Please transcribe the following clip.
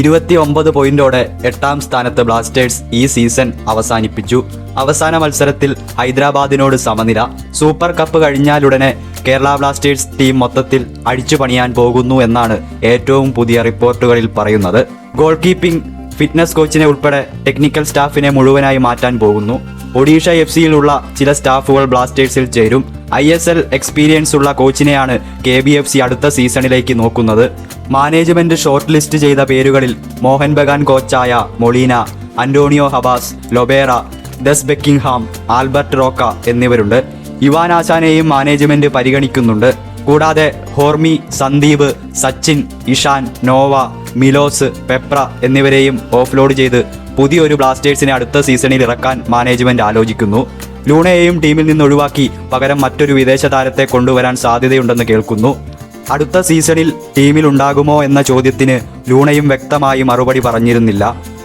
ഇരുപത്തി ഒമ്പത് പോയിന്റോടെ എട്ടാം സ്ഥാനത്ത് ബ്ലാസ്റ്റേഴ്സ് ഈ സീസൺ അവസാനിപ്പിച്ചു. അവസാന മത്സരത്തിൽ ഹൈദരാബാദിനോട് സമനില. സൂപ്പർ കപ്പ് കഴിഞ്ഞാലുടനെ കേരള ബ്ലാസ്റ്റേഴ്സ് ടീം മൊത്തത്തിൽ അടിച്ചു പണിയാൻ പോകുന്നു എന്നാണ് ഏറ്റവും പുതിയ റിപ്പോർട്ടുകളിൽ പറയുന്നത്. ഗോൾ കീപ്പിംഗ് ഫിറ്റ്നസ് കോച്ചിനെ ഉൾപ്പെടെ ടെക്നിക്കൽ സ്റ്റാഫിനെ മുഴുവനായി മാറ്റാൻ പോകുന്നു. ഒഡീഷ എഫ് സിയിലുള്ള ചില സ്റ്റാഫുകൾ ബ്ലാസ്റ്റേഴ്സിൽ ചേരും. ഐ എസ് എൽ എക്സ്പീരിയൻസ് ഉള്ള കോച്ചിനെയാണ് കെ ബി എഫ് സി അടുത്ത സീസണിലേക്ക് നോക്കുന്നത്. മാനേജ്മെന്റ് ഷോർട്ട് ലിസ്റ്റ് ചെയ്ത പേരുകളിൽ Mohan Bagan കോച്ചായ Molina Antonio Habas Lobera Des Buckingham Albert Roca എന്നിവരുണ്ട്. Ivan ആശാനെയും മാനേജ്മെന്റ് പരിഗണിക്കുന്നുണ്ട്. കൂടാതെ Hormi Sandeep Sachin Ishan Noah Milos Peprah എന്നിവരെയും ഓഫ്ലോഡ് ചെയ്ത് പുതിയൊരു ബ്ലാസ്റ്റേഴ്സിനെ അടുത്ത സീസണിൽ ഇറക്കാൻ മാനേജ്മെന്റ് ആലോചിക്കുന്നു. ലൂണയെയും ടീമിൽ നിന്ന് ഒഴിവാക്കി പകരം മറ്റൊരു വിദേശ താരത്തെ കൊണ്ടുവരാൻ സാധ്യതയുണ്ടെന്ന് കേൾക്കുന്നു. അടുത്ത സീസണിൽ ടീമിൽ ഉണ്ടാകുമോ എന്ന ചോദ്യത്തിന് ലൂണയും വ്യക്തമായി മറുപടി പറഞ്ഞിരുന്നില്ല.